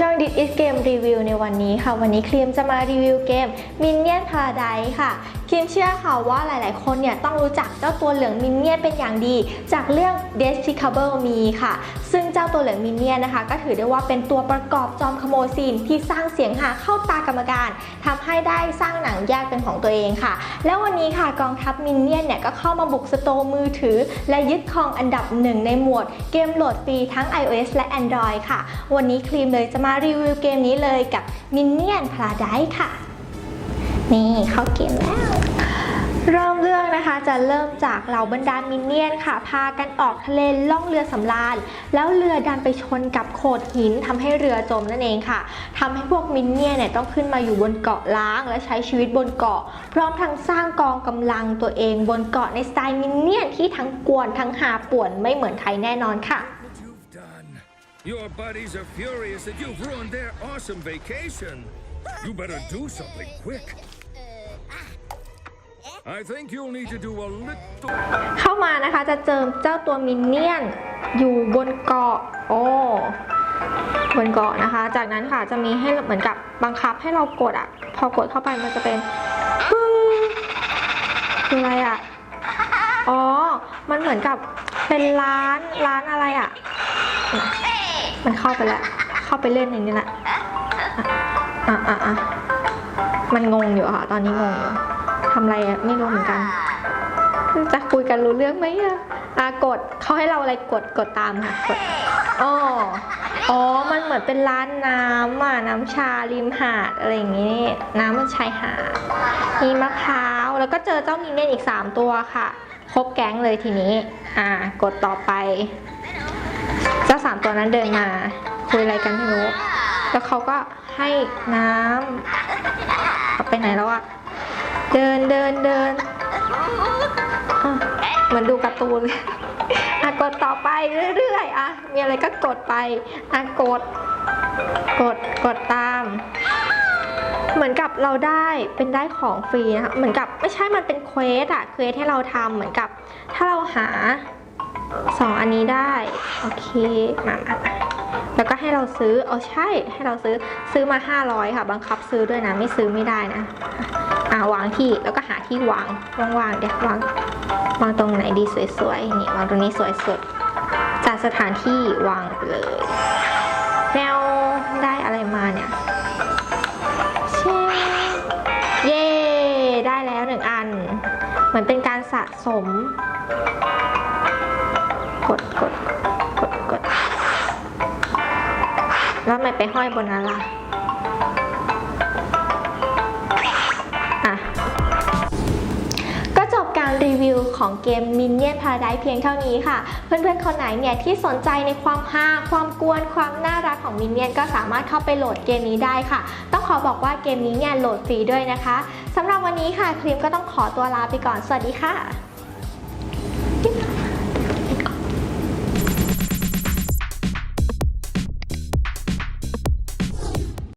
ช่อง This is Game Review ในวันนี้ค่ะ วันนี้ครีมจะมารีวิวเกม Minion Paradise ค่ะครีมเชื่อค่ะว่าหลายๆ คนเนี่ยต้องรู้จักเจ้าตัวเหลืองมินเนี่ยนเป็นอย่างดี จากเรื่อง Despicable Me ค่ะ ซึ่ง จ้าตัวเหลืองมินเนี่ยนนะคะ ก็ถือได้ว่าเป็นตัวประกอบจอมขโมยซีนที่สร้างเสียงหาเข้าตากรรมการทำให้ได้สร้างหนังแยกเป็นของตัวเองค่ะ แล้ววันนี้ค่ะกองทัพมินเนี่ยนเนี่ยก็เข้ามาบุกสโตมือถือ และยึดครองอันดับหนึ่งในหมวดเกมโหลดฟรีทั้ง iOS และ Android ค่ะ วันนี้ครีมเลยจะมารีวิวเกมนี้เลยกับ Minion Paradise ค่ะ นี่เข้าเกมแล้ว เริ่ม นะคะ จะเริ่มจากเหล่าบรรดามินเนี่ยนค่ะ พากันออกทะเลล่องเรือสำราญ แล้วเรือดันไปชนกับโขดหินทำให้เรือจมนั่นเองค่ะทำให้พวกมินเนี่ยนเนี่ยต้องขึ้นมาอยู่บนเกาะล้าง และใช้ชีวิตบนเกาะ พร้อมทั้งสร้างกองกำลังตัวเองบนเกาะในสไตล์มินเนี่ยนที่ทั้งกวนทั้งหาป่วนไม่เหมือนใครแน่นอนค่ะ Your buddies are furious that you've ruined their awesome vacation. You better do something quick. I think you'll need to do a little. เข้ามานะคะจะเจอเจ้าตัวมินเนี่ยนอยู่บนเกาะโอ้บนเกาะนะคะ จากนั้นค่ะจะมีให้เหมือนกับบังคับให้เรากดอะพอกดเข้าไปมันจะเป็นปึ้งคืออะไรอะอ๋อ มันเหมือนกับเป็นร้านร้านอะไรอะมันเข้าไปแล้วเข้าไปเล่นอย่างนี้แหละอะอะอะมันงงอยู่ค่ะ ตอนนี้งงอยู่ ทำอะไรอะไม่รู้เหมือนกัน จะคุยกันรู้เรื่องไหมอะอะกดเขาให้เราอะไรกดกดตามค่ะกดอ๋ออ๋อ มันเหมือนเป็นร้านน้ำอะน้ำชาริมหาดอะไรอย่างงี้ น้ำมันชายหาดมีมะพร้าวแล้วก็เจอเจ้ามินเน่นอีก 3 ตัวค่ะ ครบแก๊งเลยทีนี้ อ่ากดต่อไปเจ้าสามตัวนั้นเดินมา คุยอะไรกันไม่รู้ แล้วเขาก็ให้น้ำ เดินเดินเดินเหมือนดูการ์ตูนเลยอะกดต่อไปเรื่อยๆอะมีอะไรก็กดไปอะกด กดกดตาม เหมือนกับเราได้เป็นได้ของฟรีนะคะเหมือนกับไม่ใช่มันเป็นเควสอะเควสให้เราทำเหมือนกับ ถ้าเราหาสองอันนี้ได้โอเคมามาแล้วก็ให้เราซื้อเอาใช่ให้เราซื้อซื้อมา 500 ค่ะ บังคับซื้อด้วยนะ ไม่ซื้อไม่ได้นะาวางที่แล้วก็หาที่วางวางๆเดี๋ยววางวางตรงไหนดีสวยๆนี่วางตรงนี้สวยสุดจัดสถานที่วางเลยแมวได้อะไรมาเนี่ยเช่เย่ได้แล้วหนึ่งอัน เหมือนเป็นการสะสม กดกดกดกดแล้วทำไมไปห้อยบนนั้นล่ะอะ วิวของเกม Minion Paradise เพียงเท่านี้ค่ะ เพื่อนๆคนไหนเนี่ยที่สนใจในความฮาความกวนความน่ารักของ Minion ก็สามารถเข้าไปโหลดเกมนี้ได้ค่ะ ต้องขอบอกว่าเกมนี้เนี่ยโหลดฟรีด้วยนะคะสำหรับวันนี้ค่ะคลิปก็ต้องขอตัวลาไปก่อนสวัสดีค่ะ